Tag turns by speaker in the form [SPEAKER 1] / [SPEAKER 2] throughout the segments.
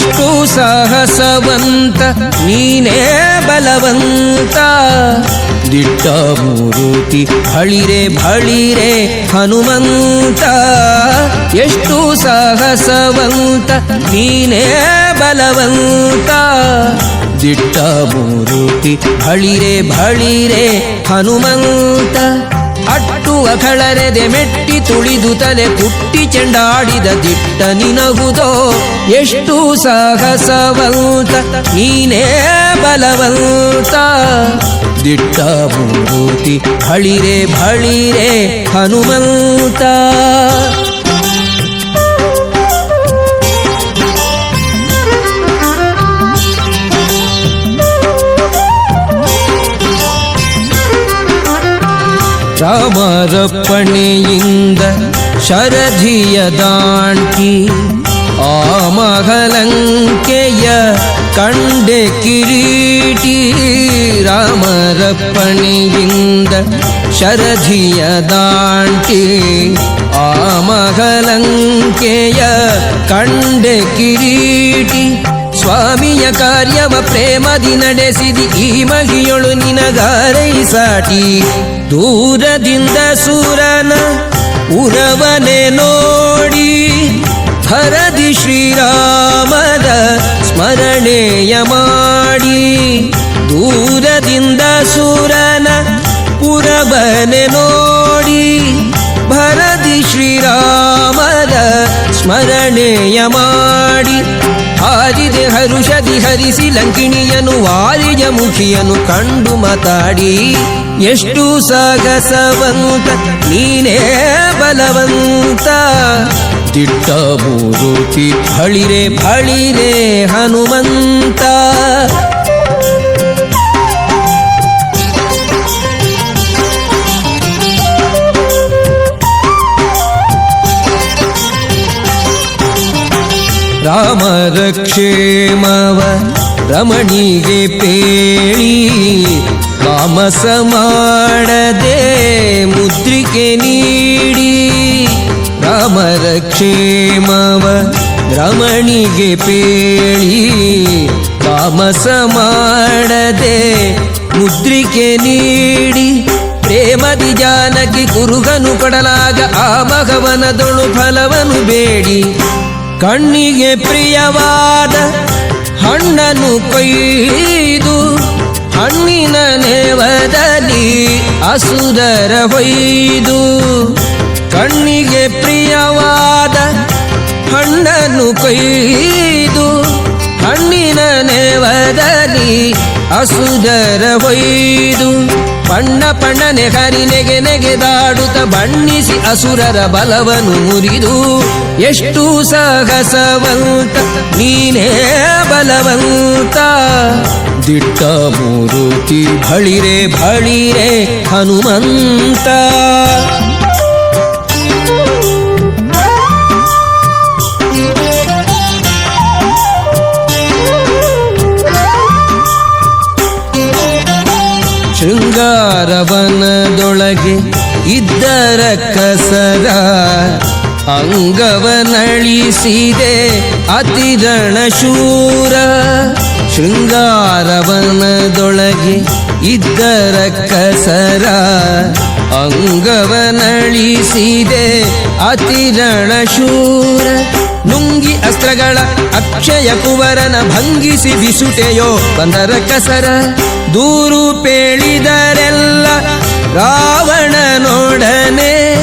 [SPEAKER 1] ಎಷ್ಟು ಸಾಹಸವಂತ, ನೀನೇ ಬಲವಂತ. ದಿಟ್ಟ ಮೂರುತಿ ಹಳಿರೆ ಬಳಿರೆ ಹನುಮಂತ. ಎಷ್ಟು ಸಾಹಸವಂತ, ನೀನೇ ಬಲವಂತ. ದಿಟ್ಟ ಮೂರುತಿ ಹಳಿರೆ ಬಳಿರೆ ಹನುಮಂತ. ಅಟ್ಟು ಅಖಳರೆದೆ ಮೆಟ್ಟಿ ತುಳಿದು ತಲೆ ಪುಟ್ಟಿ ಚೆಂಡಾಡಿದ ದಿಟ್ಟ ನಿನಗುದೋ ಎಷ್ಟು ಸಾಹಸವಂತ ನೀನೇ ಬಲವಂತ. ದಿಟ್ಟ ಮೂರುತಿ ಭಳಿರೆ ಭಳಿರೆ ಹನುಮಂತ. ರಾಮರಪ್ಪಣೆಯಿಂದ ಶರಧಿಯ ದಾಂಟಿ ಆ ಮಹಲಂಕೆಯ ಕಂಡೆ ಕಿರೀಟಿ ರಾಮರ ಪಣಿಯಿಂದ ಶರಧಿಯ ದಾಂಟಿ. ಆ ಮಹಲಂಕೆಯ ಕಂಡೆ ಕಿರೀಟಿ ಸ್ವಾಮಿಯ ಕಾರ್ಯವ ಪ್ರೇಮದಿ ನಡೆಸಿದಿ. ಈ ಮಗಿಯೊಳು ನಿನಗಾರೈಸಾಟಿ ದೂರದಿಂದ ಸೂರನ ಉರವನೆ ನೋಡಿ ಹರದಿ ಶ್ರೀರಾಮದ ಸ್ಮರಣೆಯ ಮಾಡಿ, ದೂರದಿಂದ ಸುರನ ಪುರಬನೆ ನೋಡಿ, ಭರದಿ ಶ್ರೀರಾಮದ ಸ್ಮರಣೆಯ ಮಾಡಿ, ಹಾರಿದೆ ಹರುಷದಿ ಹರಿಸಿ ಲಂಕಿಣಿಯನು, ವಾರಿಯ ಮುಖಿಯನು ಕಂಡು ಮಾತಾಡಿ, ಎಷ್ಟು ಸಾಗಸವಂತ, ನೀನೇ ಬಲವಂತ. ದಿಟ್ಟ ಮೂರುತಿ ಹಳಿರೆ ಹಳಿರೆ ಹನುಮಂತ! ರಾಮ ರಕ್ಷೇಮವ ರಮಣಿಗೆ ಪೇಳಿ ಕಾಮಸ ಮಾಡದೆ ಮುದ್ರಿಕೆ ನೀಡಿ! ರಾಮರ ಕ್ಷೇಮವ ರಮಣಿಗೆ ಪೇಳಿ ತಾಮಸ ಮಾಡದೆ ಮುದ್ರಿಕೆ ನೀಡಿ ಪ್ರೇಮದಿ ಜಾನಕಿ ಕುರುಗನು ಕೊಡಲಾಗ ಆ ಭಗವನದೊಳು ಫಲವನು ಬೇಡಿ. ಕಣ್ಣಿಗೆ ಪ್ರಿಯವಾದ ಹಣ್ಣನು ಕೊಯ್ದು ಹಣ್ಣಿನ ನೇವದಲ್ಲಿ ಅಸುರರ ಹೊಯ್ದು ಕಣ್ಣಿಗೆ ಪ್ರಿಯವಾದ ಹಣ್ಣನ್ನು ಕೊಯ್ದು ಹಣ್ಣಿನ ನೇವದಲ್ಲಿ ಅಸುದರ ಹೊಯ್ದು ಪಣ್ಣ ಪಣ್ಣನೆ ಹರಿ ನೆಗೆ ನೆಗೆದಾಡುತ್ತ ಬಣ್ಣಿಸಿ ಅಸುರರ ಬಲವನು ಮುರಿದು ಎಷ್ಟು ಸಾಹಸವಂತ, ನೀನೇ ಬಲವಂತ. ದಿಟ್ಟ ಮೂರುತಿ ಭಳಿರೆ ಭಳಿರೆ ಹನುಮಂತ. ಶೃಂಗಾರವನದೊಳಗೆ ಇದ್ದರ ಕಸರ ಅಂಗವನಳಿಸಿದೆ ಅತಿರಣ ಶೂರ ಶೃಂಗಾರವನದೊಳಗೆ ಇದ್ದರ ಕಸರ ಅಂಗವನಳಿಸಿದೆ ಅತಿರಣ ಶೂರ ನುಂಗಿ ಅಸ್ತ್ರಗಳ ಅಕ್ಷಯ ಕುವರನ ಭಂಗಿಸಿ ಬಿಸುಟೆಯೋ ಬಂದರ ಕಸರ. ದೂರು ಪೇಳಿದರೆಲ್ಲ ರಾವಣನೊಡನೆ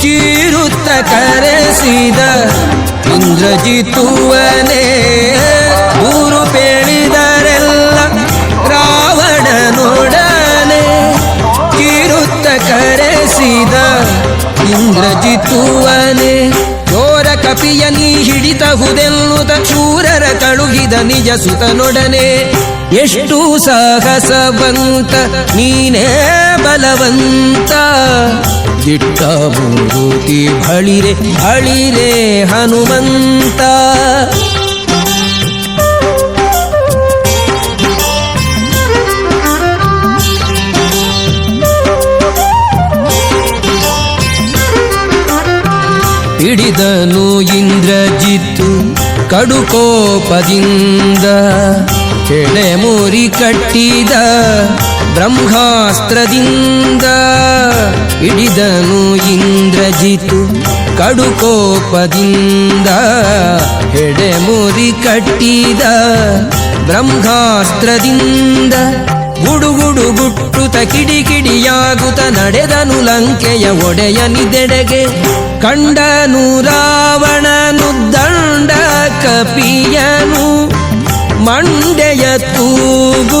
[SPEAKER 1] ಚೀರುತ್ತ ಕರೆಸಿದ ಇಂದ್ರಜಿತುವನೇ. ದೂರು ಪೇಳಿದರೆಲ್ಲ ರಾವಣನೊಡನೆ ಚೀರುತ್ತ ಕರೆಸಿದ ಇಂದ್ರಜಿತುವನೇ. ಕಪಿಯ ನೀ ಹಿಡಿತಹುದೆನ್ನುತ್ತ ಶೂರರ ಕಳುಹಿದ ನಿಜ ಸುತನೊಡನೆ. ಎಷ್ಟು ಸಾಹಸವಂತ, ನೀನೇ ಬಲವಂತ. ದಿಟ್ಟ ಮೂರುತಿ ಭಳಿರೆ ಭಳಿರೆ ಹನುಮಂತ. ಹಿಡಿದನು ಇಂದ್ರಜಿತ್ತು ಕಡುಕೋಪದಿಂದ. ಮೋರಿ ಕಟ್ಟಿದ ಬ್ರಹ್ಮಾಸ್ತ್ರದಿಂದ. ಹಿಡಿದನು ಇಂದ್ರಜಿತು ಕಡುಕೋಪದಿಂದ. ಹೆಡೆಮುರಿ ಕಟ್ಟಿದ ಬ್ರಹ್ಮಾಸ್ತ್ರದಿಂದ. ಗುಡುಗುಡು ಗುಟ್ಟುತ ಕಿಡಿಕಿಡಿಯಾಗುತ್ತ ನಡೆದನು ಲಂಕೆಯ ಒಡೆಯ ನಿದೆಡೆಗೆ ಕಂಡನು ರಾವಣನು ದಂಡ ಕಪಿಯನು ಮಂಡೆಯ ತೂಗು